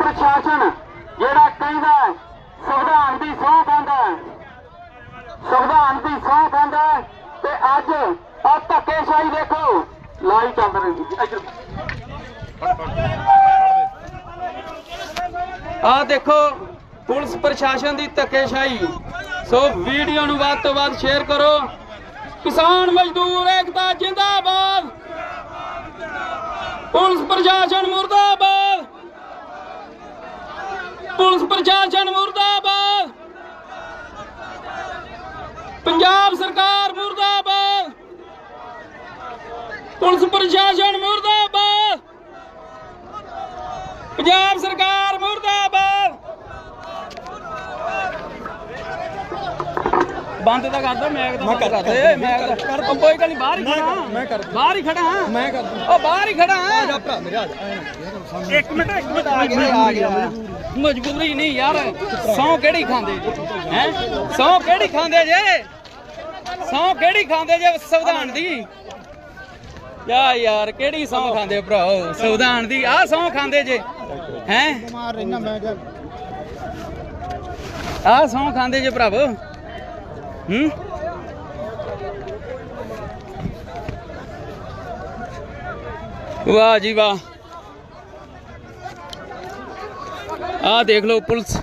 ਪ੍ਰਸ਼ਾਸਨ ਜਿਹੜਾ ਕਹਿੰਦਾ ਹੈ, ਸੰਵਿਧਾਨ ਦੀ ਸਹੁੰ ਖਾਂਦਾ ਸੰਵਿਧਾਨ ਦੀ ਸਹੁੰ ਖਾਂਦਾ ਤੇ ਅੱਜ ਆ ਧੱਕੇਸ਼ਾਹੀ ਦੇਖੋ ਲਾਈ ਚੱਲ ਰਹੀ ਇੱਧਰ। ਆ ਦੇਖੋ ਪੁਲਿਸ ਪ੍ਰਸ਼ਾਸਨ ਦੀ ਧੱਕੇਸ਼ਾਹੀ। ਸੋ ਵੀਡੀਓ ਨੂੰ ਵੱਧ ਤੋਂ ਵੱਧ ਸ਼ੇਅਰ ਕਰੋ। ਕਿਸਾਨ ਮਜ਼ਦੂਰ ਏਕਤਾ ਜਿੰਦਾਬਾਦ। ਪੁਲਿਸ ਪ੍ਰਸ਼ਾਸਨ ਮੁਰਦਾਬਾਦ। ਪੁਲਿਸ ਪ੍ਰਸ਼ਾਸਨ ਮੁਰਦਾਬਾਦ। ਪੰਜਾਬ ਸਰਕਾਰ ਮੁਰਦਾਬਾਦ। ਪੁਲਿਸ ਪ੍ਰਸ਼ਾਸਨ ਮੁਰਦਾਬਾਦ। ਪੰਜਾਬ ਸਰਕਾਰ ਮੁਰਦਾਬਾਦ ਬੰਦ ਤਾਂ ਕਰ ਦੋ ਮੈਂ ਮੈਂ ਕਰ ਦੇ ਮੈਂ ਕਰ ਕੋਈ ਗੱਲ ਨਹੀਂ ਬਾਹਰ ਹੀ ਖੜਾ। ਮੈਂ ਕਰ ਬਾਹਰ ਹੀ ਖੜਾ। ਹਾਂ ਮੈਂ ਕਰ ਉਹ ਬਾਹਰ ਹੀ ਖੜਾ। ਹਾਂ ਆ ਭਰਾ ਮੇਰੇ ਆ ਜਾ। ਇੱਕ ਮਿੰਟ ਇੱਕ ਮਿੰਟ ਆ ਗਿਆ ਆ ਗਿਆ। ਮਜਬੂਰੀ ਨਹੀਂ ਯਾਰ। ਸੌ ਕਿਹੜੀ ਖਾਂਦੇ ਹੈ? ਸੌ ਕਿਹੜੀ ਖਾਂਦੇ ਜੇ? ਸੌ ਕਿਹੜੀ ਖਾਂਦੇ ਜੇ ਸੰਵਿਧਾਨ ਦੀ? ਯਾ ਯਾਰ ਕਿਹੜੀ ਸੌ ਖਾਂਦੇ ਭਰਾਓ ਸੰਵਿਧਾਨ ਦੀ। ਆਹ ਸੌ ਖਾਂਦੇ ਜੇ। ਹੈ? ਮਾਰ ਰਹਿਣਾ ਮੈਂ ਆਹ ਸੌ ਖਾਂਦੇ ਜੇ ਭਰਾਵੋ। ਹੂੰ? ਵਾਹ ਜੀ ਵਾਹ। ਆਹ ਦੇਖ ਲਓ ਪੁਲਿਸ।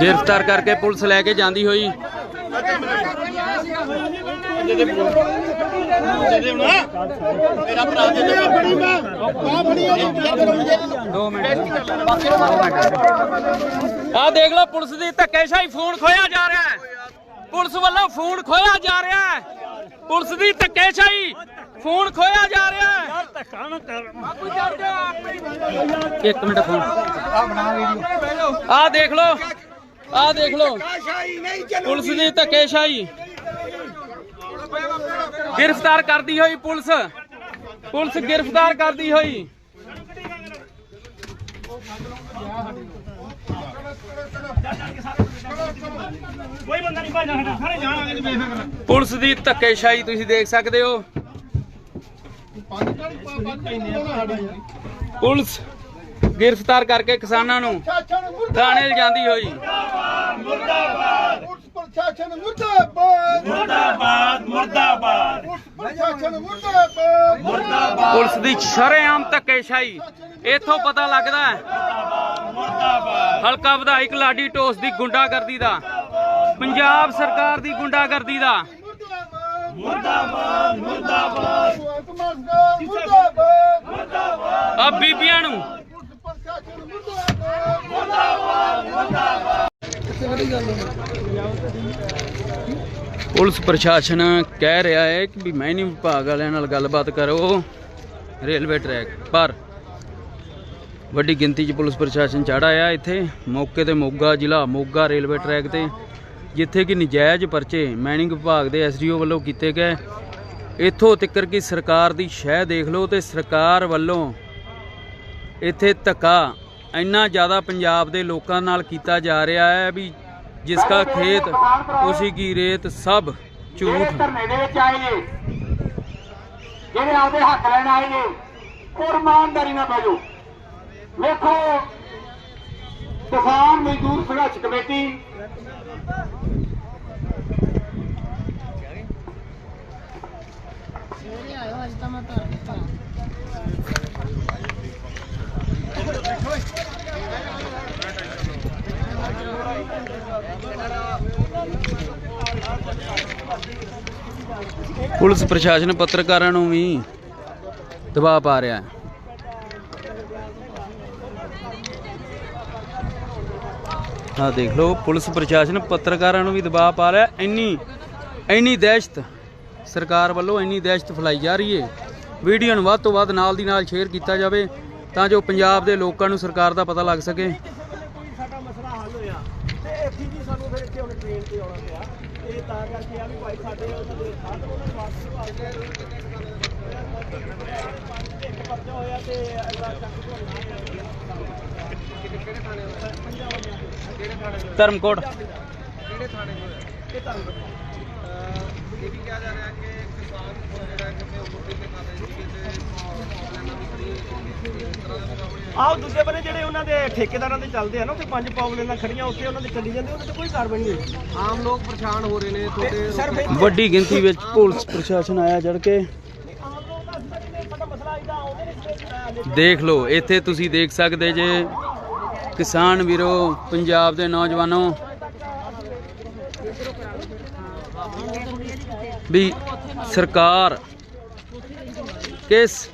ਗ੍ਰਿਫਤਾਰ ਕਰਕੇ ਪੁਲਿਸ ਲੈ ਕੇ ਜਾਂਦੀ ਹੋਈ। ਦੋ ਮਿੰਟ ਆ ਦੇਖ ਲਓ ਪੁਲਿਸ ਦੀ ਧੱਕੇਸ਼ਾਹੀ, ਫੋਨ ਖੋਇਆ ਜਾ ਰਿਹਾ ਹੈ। ਪੁਲਿਸ ਵੱਲੋਂ ਫੋਨ ਖੋਇਆ ਜਾ ਰਿਹਾ ਹੈ। ਪੁਲਿਸ ਦੀ ਧੱਕੇਸ਼ਾਹੀ, ਫੋਨ ਖੋਇਆ ਜਾ ਰਿਹਾ ਹੈ। ਇੱਕ ਮਿੰਟ ਫੋਨ। ਆ ਦੇਖ ਲਓ, ਆ ਦੇਖ ਲਓ। ਪੁਲਿਸ ਦੀ ਧੱਕੇਸ਼ਾਹੀ। ਗ੍ਰਿਫਤਾਰ ਕਰਦੀ ਹੋਈ ਪੁਲਿਸ। ਪੁਲਿਸ ਗ੍ਰਿਫਤਾਰ ਕਰਦੀ ਹੋਈ। ਕੋਈ ਬੰਦਾ ਨਹੀਂ ਭਾਜਣਾ ਸਾਡਾ ਸਾਰੇ ਜਾਣਾਂਗੇ ਜੀ ਬੇਫਿਕਰ। ਪੁਲਿਸ ਦੀ ਧੱਕੇਸ਼ਾਹੀ ਤੁਸੀਂ ਦੇਖ ਸਕਦੇ ਹੋ। ਪੁਲਿਸ ਗ੍ਰਿਫਤਾਰ ਕਰਕੇ ਕਿਸਾਨਾਂ ਨੂੰ ਥਾਣੇ ਲਿਜਾਂਦੀ ਹੋਈ। ਪੁਲਿਸ ਪ੍ਰਸ਼ਾਸਨ ਮੁਰਦਾਬਾਦ। ਮੁਰਦਾਬਾਦ ਮੁਰਦਾਬਾਦ। ਪੁਲਿਸ ਪ੍ਰਸ਼ਾਸਨ ਮੁਰਦਾਬਾਦ। ਮੁਰਦਾਬਾਦ। ਪੁਲਿਸ ਦੀ ਸ਼ਰੇਆਮ ਧੱਕੇਸ਼ਾਹੀ। ਇੱਥੋਂ ਪਤਾ ਲੱਗਦਾ ਹੈ। ਹਲਕਾ ਵਿਧਾਇਕ ਲਾਡੀ ਟੋਸ ਦੀ ਗੁੰਡਾਗਰਦੀ ਦਾ। ਪੰਜਾਬ ਸਰਕਾਰ ਦੀ ਗੁੰਡਾਗਰਦੀ ਦਾ। ਮੁਰਦਾਬਾਦ। ਮੁਰਦਾਬਾਦ ਮੁਰਦਾਬਾਦ। ਮੁਰਦਾਬਾਦ। ਆ ਬੀਬੀਆਂ ਨੂੰ ਮੁਰਦਾਬਾਦ ਪੁਲਿਸ ਪ੍ਰਸ਼ਾਸਨ ਕਹਿ ਰਿਹਾ ਹੈ ਕਿ ਵੀ ਮਾਈਨਿੰਗ ਵਿਭਾਗ ਵਾਲਿਆਂ ਨਾਲ ਗੱਲਬਾਤ ਕਰੋ, ਰੇਲਵੇ ਟਰੈਕ ਪਰ ਵੱਡੀ ਗਿਣਤੀ 'ਚ ਪੁਲਿਸ ਪ੍ਰਸ਼ਾਸਨ ਚੜ੍ਹ ਆਇਆ ਇੱਥੇ, ਮੌਕੇ ਤੇ ਮੋਗਾ ਜ਼ਿਲ੍ਹਾ, ਮੋਗਾ ਰੇਲਵੇ ਟਰੈਕ ਤੇ, ਜਿੱਥੇ ਕਿ ਨਜਾਇਜ਼ ਪਰਚੇ ਮਾਈਨਿੰਗ ਵਿਭਾਗ ਦੇ ਐਸਡੀਓ ਵੱਲੋਂ ਕੀਤੇ ਗਏ। ਇੱਥੋਂ ਤੱਕਰ ਕਿ ਸਰਕਾਰ ਦੀ ਸ਼ਹਿ ਦੇਖ ਲਓ ਤੇ ਸਰਕਾਰ ਵੱਲੋਂ ਇੱਥੇ ਧੱਕਾ ਇੰਨਾ ਜ਼ਿਆਦਾ ਪੰਜਾਬ ਦੇ ਲੋਕਾਂ ਨਾਲ ਕੀਤਾ ਜਾ ਰਿਹਾ ਹੈ ਵੀ ਜਿਸ ਦਾ ਖੇਤ ਉਸੀ ਕੀ ਰੇਤ ਸਭ ਝੂਠ। ਧਰਨੇ ਦੇ ਵਿੱਚ ਆਏ ਨੇ ਜਿਹੜੇ ਆਪਦੇ ਹੱਕ ਲੈਣ ਆਏ ਨੇ ਉਹ ਇਮਾਨਦਾਰੀ ਨਾਲ ਬੈਠੋ ਵੇਖੋ ਕਿਸਾਨ ਮਜ਼ਦੂਰ ਸੰਘਰਸ਼ ਕਮੇਟੀ ਪੁਲਿਸ ਪ੍ਰਸ਼ਾਸਨ ਪੱਤਰਕਾਰਾਂ ਨੂੰ ਵੀ ਦਬਾਅ ਪਾ ਰਿਹਾ ਹੈ। ਆ ਦੇਖ ਲਓ, ਪੁਲਿਸ ਪ੍ਰਸ਼ਾਸਨ ਪੱਤਰਕਾਰਾਂ ਨੂੰ ਵੀ ਦਬਾਅ ਪਾ ਰਿਹਾ ਇੰਨੀ ਇੰਨੀ ਦਹਿਸ਼ਤ ਸਰਕਾਰ ਵੱਲੋਂ ਇੰਨੀ ਦਹਿਸ਼ਤ ਫੈਲਾਈ ਜਾ ਰਹੀ ਹੈ। ਵੀਡੀਓ ਨੂੰ ਵੱਧ ਤੋਂ ਵੱਧ ਨਾਲ ਦੀ ਨਾਲ ਸ਼ੇਅਰ ਕੀਤਾ ਜਾਵੇ ਤਾਂ ਜੋ ਪੰਜਾਬ ਦੇ ਲੋਕਾਂ ਨੂੰ ਸਰਕਾਰ ਦਾ ਪਤਾ ਲੱਗ ਸਕੇ ਸਾਡਾ ਮਸਲਾ ਹੱਲ ਹੋਇਆ ਤੇ ਇੱਥੇ ਜੀ ਸਾਨੂੰ ਫਿਰ ਇੱਥੇ ਹੁਣ ਟ੍ਰੇਨ ਤੇ ਆਉਣਾ ਪਿਆ ਇਹ ਤਾਂ ਕਰਕੇ ਆ ਵੀ ਭਾਈ ਸਾਡੇ ਉਹਨਾਂ ਦੇ ਸਾਧ ਉਹਨਾਂ ਨੂੰ ਵਾਪਸ ਭਾਲ ਕੇ ਇੱਕ ਪਰਚਾ ਹੋਇਆ ਤੇ ਅਗਲਾ ਚੱਕ ਤੋਂ ਧਰਮਕੋਟ। ਕਿਹੜੇ ਥਾਣੇ ਤੋਂ ਇਹ ਤੁਹਾਨੂੰ ਇਹ ਵੀ ਕਿਹਾ ਜਾ ਰਿਹਾ ਕਿ ਕਿਸਾਨ ਜਿਹੜਾ ਕਿ ਮੁੱਦੇ ਤੇ ਕਰ ਰਹੇ ਸੀ ਆਹ ਦੂਜੇ ਬੰਨੇ ਜਿਹੜੇ ਉਹਨਾਂ ਦੇ ਠੇਕੇਦਾਰਾਂ ਦੇ ਚੱਲਦੇ ਆ ਨਾ ਉੱਥੇ ਪੰਜ ਪਾਵਲੇਨਾਂ ਖੜੀਆਂ ਉੱਥੇ ਉਹਨਾਂ ਦੇ ਚੱਲੀ ਜਾਂਦੇ ਉਹਨਾਂ ਤੇ ਕੋਈ ਕਾਰਵਾਈ ਨਹੀਂ ਹੋਈ। ਆਮ ਲੋਕ ਪਰੇਸ਼ਾਨ ਹੋ ਰਹੇ ਨੇ ਤੁਹਾਡੇ ਸਰ ਫਿਰ ਵੱਡੀ ਗਿਣਤੀ ਵਿੱਚ ਪੁਲਿਸ ਪ੍ਰਸ਼ਾਸਨ ਆਇਆ ਜੜ ਕੇ। ਦੇਖ ਲਓ ਇੱਥੇ ਤੁਸੀਂ ਦੇਖ ਸਕਦੇ ਜੇ ਕਿਸਾਨ ਵੀਰੋ ਪੰਜਾਬ ਦੇ ਨੌਜਵਾਨੋ। ਵੀ ਸਰਕਾਰ ਕਿਸ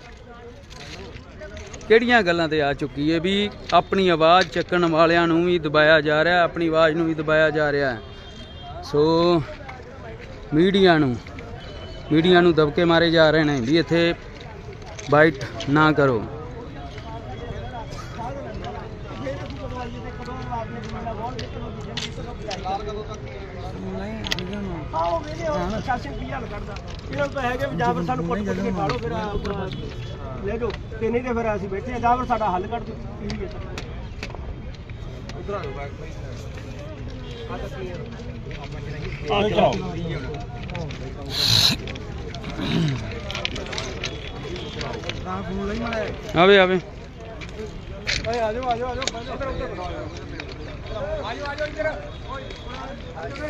ਕਿਹੜੀਆਂ ਗੱਲਾਂ ਤੇ ਆ ਚੁੱਕੀ ਹੈ ਵੀ ਆਪਣੀ ਆਵਾਜ਼ ਚੱਕਣ ਵਾਲਿਆਂ ਨੂੰ ਵੀ ਦਬਾਇਆ ਜਾ ਰਿਹਾ ਆਪਣੀ ਆਵਾਜ਼ ਨੂੰ ਵੀ ਦਬਾਇਆ ਜਾ ਰਿਹਾ ਹੈ। ਸੋ ਮੀਡੀਆ ਨੂੰ ਮੀਡੀਆ ਨੂੰ ਦਬਕੇ ਮਾਰੇ ਜਾ ਰਹੇ ਨੇ ਵੀ ਇੱਥੇ ਬਾਈਟ ਨਾ ਕਰੋ। ਆਓ ਵੇਲੇ ਉਹ ਕਰਦਾ? ਇਹਨਾਂ ਨੂੰ ਤਾਂ ਹੈਗੇ ਵੀ ਜਾਂ ਫਿਰ ਸਾਨੂੰ ਕੁੱਟ ਕੁੱਟ ਕੇ ਖਾਲੋ ਫਿਰ ਆਪਣਾ ਲੈ ਜਾਓ। ਤੇ ਨਹੀਂ ਤੇ ਫਿਰ ਅਸੀਂ ਬੈਠੇ ਆ ਜਾਂ ਫਿਰ ਸਾਡਾ ਹੱਲ ਕੱਢ ਦਿਓ। ਕੀ ਹੈ? ਉਧਰ ਆ ਜਾਓ ਬੈਕ ਭਾਈ ਆ ਤਾਂ ਕਲੀਅਰ ਆ ਜਾਓ। ਤਾਂ ਫੋਨ ਲਈ ਮਾਰਿਆ ਆਵੇ ਆਵੇ। ਓਏ ਆ ਜਾਓ ਆ ਜਾਓ ਆ ਜਾਓ ਉਧਰ ਉਧਰ ਬਣਾ ਆ ਜਾਓ ਆ ਜਾਓ ਇੱਧਰ। ਹੈਲੋ ਆ ਦੇਖੋ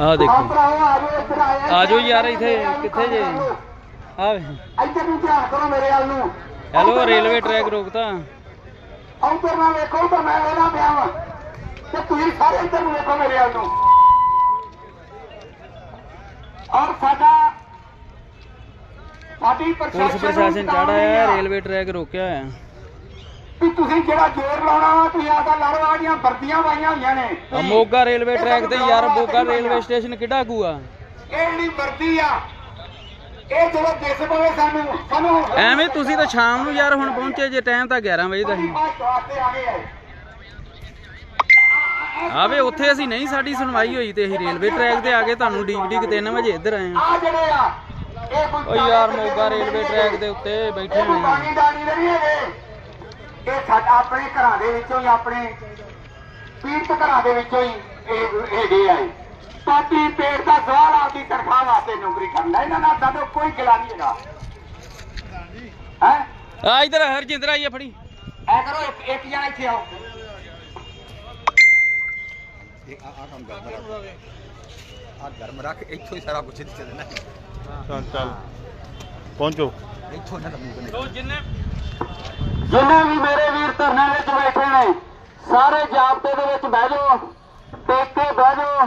ਭਰਾਓ ਆ ਜਾਓ ਇੱਧਰ ਆਏ ਆ ਜਾਓ ਯਾਰ ਇੱਥੇ ਕਿੱਥੇ ਜੇ? ਆਵੇ ਇੱਧਰ ਨੂੰ ਧਿਆਨ ਕਰੋ ਮੇਰੇ ਵੱਲ ਨੂੰ। ਹੈਲੋ ਰੇਲਵੇ ਟਰੈਕ ਰੋਕਤਾ। ਉੱਧਰ ਨਾ ਵੇਖੋ ਤਾਂ ਮੈਂ ਵੇਲਾ ਪਿਆ ਵਾਂ। ਤੇ ਤੁਸੀਂ ਸਾਰੇ ਇੱਧਰ ਵੇਖੋ ਮੇਰੇ ਵੱਲ ਨੂੰ। ਔਰ ਸਾਡਾ ਸਾਡੀ ਪੁਲਿਸ ਪ੍ਰਸ਼ਾਸਨ ਚੜਾ ਹੈ ਰੇਲਵੇ ਟਰੈਕ ਰੋਕਿਆ ਹੋਇਆ। ਵੀ ਤੁਸੀਂ ਜਿਹੜਾ ਜ਼ੋਰ ਲਾਉਣਾ ਵਾ ਤੁਸੀਂ ਆਦਾ ਲੜਵਾ ਦੀਆਂ ਵਰਦੀਆਂ ਪਾਈਆਂ ਹੋਈਆਂ ਨੇ। ਆ ਮੋਗਾ ਰੇਲਵੇ ਟਰੈਕ ਤੇ ਯਾਰ ਮੋਗਾ ਰੇਲਵੇ ਸਟੇਸ਼ਨ ਕਿੱਡਾ ਕੁ ਆ ਇਹ ਜਿਹੜੀ ਵਰਦੀ ਆ ਇਹ ਜਦੋਂ ਦਿਸ ਪਵੇ ਸਾਨੂੰ ਸਾਨੂੰ ਐਵੇਂ ਤੁਸੀਂ ਤਾਂ ਸ਼ਾਮ ਨੂੰ ਯਾਰ ਹੁਣ ਪਹੁੰਚੇ ਜੇ ਟਾਈਮ ਤਾਂ 11 ਵਜੇ ਦਾ ਸੀ ਆਵੇ ਉੱਥੇ ਅਸੀਂ ਨਹੀਂ ਸਾਡੀ ਸੁਣਵਾਈ ਹੋਈ ਤੇ ਅਸੀਂ ਰੇਲਵੇ ਟਰੈਕ ਤੇ ਆ ਗਏ ਤੁਹਾਨੂੰ ਡੀਕ ਡੀਕ 3 ਵਜੇ ਇੱਧਰ ਆਏ ਆ। ਆ ਜਿਹੜੇ ਆ ਇਹ ਕੋਈ ਓ ਯਾਰ ਮੋਗਾ ਰੇਲਵੇ ਟਰੈਕ ਦੇ ਉੱਤੇ ਬੈਠੇ ਇਹ ਹੋਏ ਆ। ਬਾਣੀ ਦਾਣੀ ਦੇ ਨਹੀਂ ਹੈਗੇ। ਇਹ ਸਾਡਾ ਆਪਣੇ ਘਰਾਂ ਦੇ ਵਿੱਚੋਂ ਹੀ ਆਪਣੇ ਪੀੜਤ ਘਰਾਂ ਦੇ ਵਿੱਚੋਂ ਹੀ ਇਹ ਹੈਗੇ ਆ ਇਹ। ਪਾਰਟੀ ਪੇਟ ਦਾ ਸਵਾਲ ਆਪਦੀ ਤਨਖਾਹ ਵਾਸਤੇ ਨੌਕਰੀ ਕਰਨਾ ਇਹਨਾਂ ਨਾਲ ਸਾਡਾ ਕੋਈ ਗਿਲਾ ਨਹੀਂ ਹੈਗਾ। ਹੈ? ਆ ਇਧਰ ਹਰਜਿੰਦਰ ਆਈਏ ਫੜੀ। ਐ ਕਰੋ ਇੱਕ ਇੱਕ ਜਣਾ ਇੱਥੇ ਆਓ। ਆ ਗਰਮ ਰੱਖ ਇੱਥੋਂ ਹੀ ਸਾਰਾ ਕੁਝ ਚੱਲਣਾ। ਚੱਲ ਚੱਲ। ਪਹੁੰਚੋ। ਇੱਥੋਂ ਨਾ ਮੂੰਹ ਨੇ ਲੋ ਜਿੰਨੇ। ਜਿੰਨੇ ਵੀ ਮੇਰੇ ਵੀਰ ਧਰਨੇ ਵਿੱਚ ਬੈਠੇ ਨੇ ਸਾਰੇ ਜਾਬਤੇ ਦੇ ਵਿੱਚ ਬਹਿ ਜਾਓ ਟੇਕ ਕੇ ਬਹਿ ਜਾਓ।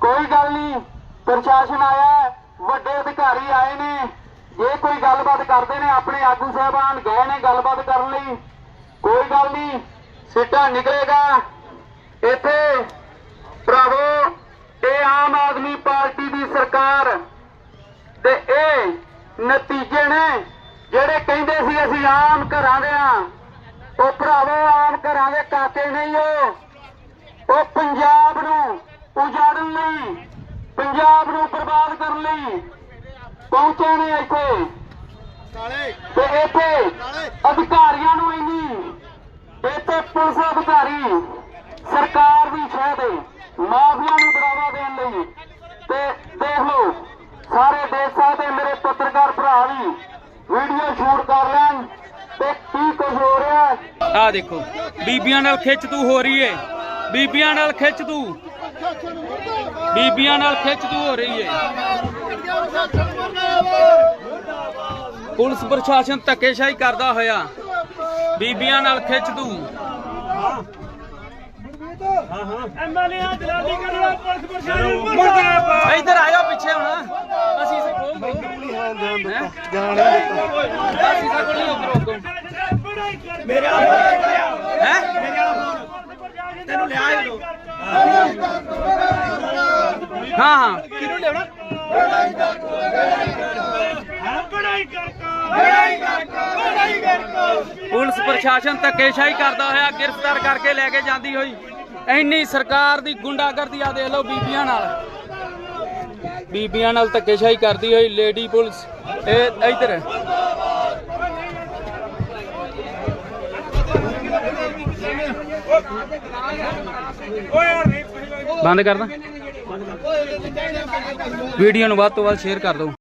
ਕੋਈ ਗੱਲ ਨਹੀਂ ਪ੍ਰਸ਼ਾਸਨ ਆਇਆ ਹੈ, ਵੱਡੇ ਅਧਿਕਾਰੀ ਆਏ ਨੇ। ਜੇ ਕੋਈ ਗੱਲਬਾਤ ਕਰਦੇ ਨੇ ਆਪਣੇ ਆਗੂ ਸਾਹਿਬਾਨ ਗਏ ਨੇ ਗੱਲਬਾਤ ਕਰਨ ਲਈ। ਕੋਈ ਗੱਲ ਨਹੀਂ ਸਿੱਟਾ ਨਿਕਲੇਗਾ। ਇੱਥੇ ਭਰਾਵੋ ਇਹ ਆਮ ਆਦਮੀ ਪਾਰਟੀ ਦੀ ਸਰਕਾਰ ਤੇ ਇਹ ਨਤੀਜੇ ਨੇ ਜਿਹੜੇ ਕਹਿੰਦੇ ਸੀ ਅਸੀਂ ਆਮ ਘਰਾਂ ਦੇ ਆ। ਉਹ ਭਰਾਵੋ ਆਮ ਘਰਾਂ ਦੇ ਕਾਕੇ ਨਹੀਂ ਉਹ। ਉਹ ਪੰਜਾਬ ਨੂੰ ਉਜਾੜਨ ਲਈ ਪੰਜਾਬ ਨੂੰ ਬਰਬਾਦ ਕਰਨ ਲਈ ਪਹੁੰਚੇ ਨੇ ਇੱਥੇ। ਤੇ ਇੱਥੇ ਅਧਿਕਾਰੀਆਂ ਨੂੰ ਇੰਨੀ ਇੱਥੇ ਪੁਲਿਸ ਅਧਿਕਾਰੀ ਸਰਕਾਰ ਦੀ ਸ਼ਹਿ ਦੇ ਮਾਫੀਆ ਨੂੰ ਬੜਾਵਾ ਦੇਣ ਲਈ। ਤੇ ਦੇਖ ਲਓ ਦੇਖ ਸਕਦੇ ਮੇਰੇ ਪੱਤਰਕਾਰ ਭਰਾ ਵੀ ਵੀਡੀਓ ਸ਼ੂਟ ਕਰ ਲੈਣ ਤੇ ਕੀ ਕੁਝ ਹੋ ਰਿਹਾ ਹੈ? ਆ ਦੇਖੋ ਬੀਬੀਆਂ ਨਾਲ ਖਿੱਚ ਤੂੰ ਹੋ ਰਹੀ ਏ। ਬੀਬੀਆਂ ਨਾਲ ਖਿੱਚ ਤੂੰ। ਬੀਬੀਆਂ ਨਾਲ ਖਿੱਚ ਤੂੰ ਹੋ ਰਹੀ ਏ। ਪੁਲਿਸ ਪ੍ਰਸ਼ਾਸਨ ਧੱਕੇਸ਼ਾਹੀ ਕਰਦਾ ਹੋਇਆ। ਬੀਬੀਆਂ ਨਾਲ ਖਿੱਚ ਤੂੰ। ਐਮਐਲਏ ਆ ਜਲਾਲੀ ਕਰਨਾ ਪੁਲਿਸ ਪ੍ਰਸ਼ਾਸਨ ਮੁਰਦਾਬਾਦ। ਇੱਧਰ ਆਇਓ ਪਿੱਛੇ ਹੁਣ। ਮੇਰੇ ਵਾਲਾ ਫੋਨ ਲਿਆ ਹੈ ਮੇਰੇ ਵਾਲਾ ਫੋਨ ਤੈਨੂੰ ਲਿਆ ਹੀ ਦੋ ਹਾਂ ਹਾਂ ਕਿਹਨੂੰ ਲਿਆਉਣਾ ਬੜਾਈ ਕਰਕਾ ਬੜਾਈ ਕਰਕਾ ਬੜਾਈ ਕਰਕਾ ਪੁਲਿਸ ਪ੍ਰਸ਼ਾਸਨ ਧੱਕੇਸ਼ਾਹੀ ਕਰਦਾ ਹੋਇਆ, ਗ੍ਰਿਫਤਾਰ ਕਰਕੇ ਲੈ ਕੇ ਜਾਂਦੀ ਹੋਈ। ਇੰਨੀ ਸਰਕਾਰ ਦੀ ਗੁੰਡਾਗਰਦੀ ਆ, ਦੇਖ ਲਓ ਬੀਬੀਆਂ ਨਾਲ। ਬੀਬੀਆਂ ਨਾਲ ਧੱਕੇਸ਼ਾਹੀ ਕਰਦੀ ਹੋਈ ਲੇਡੀ ਪੁਲਿਸ। ਇਹ ਇੱਧਰ ਬੰਦ ਕਰਦਾ। ਵੀਡੀਓ ਨੂੰ ਵੱਧ ਤੋਂ ਵੱਧ ਸ਼ੇਅਰ ਕਰ ਦਿਓ।